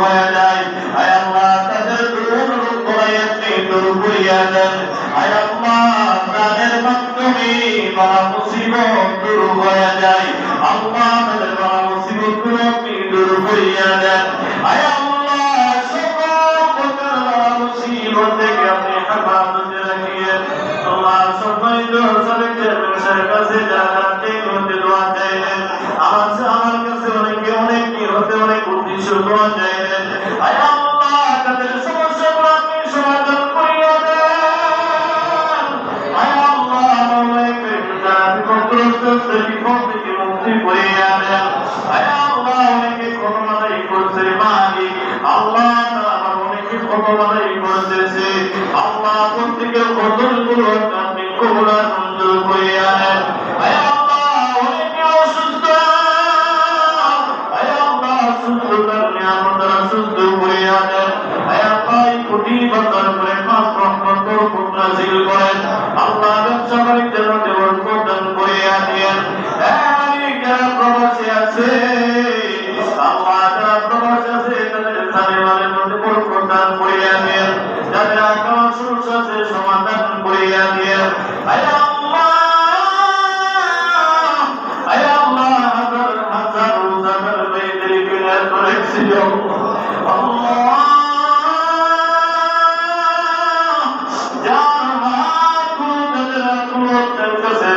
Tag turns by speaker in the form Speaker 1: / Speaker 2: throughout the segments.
Speaker 1: হয়ে যায়। আয় আল্লাহ, তাদের দূর রোগ বাড়াই আপনি দূর করিয়া দেন। আয় মাধ্যমে বাড়া মুসিবত দূর হয়ে যায়। আল্লাহ তাদের মুসিবত দূর করিয়া দেন। আয় আল্লাহ প্রত্যেকের বদলগুলো আপনি কবুলার কোটি বান্দার উপরে পাঁচ রহমত বরকত নাযিল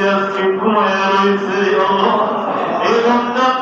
Speaker 1: মধ্যে আজকে ঘুমায় রয়েছে এই রমজান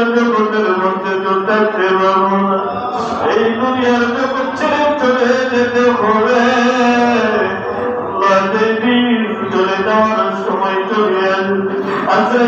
Speaker 1: দুনিয়ার জগতের মধ্যে তো থাকতে পারব না এই দুনিয়ার জগৎ চলে যেতে হবে। চলে যাওয়ার সময় চলে আসবে। আচ্ছা,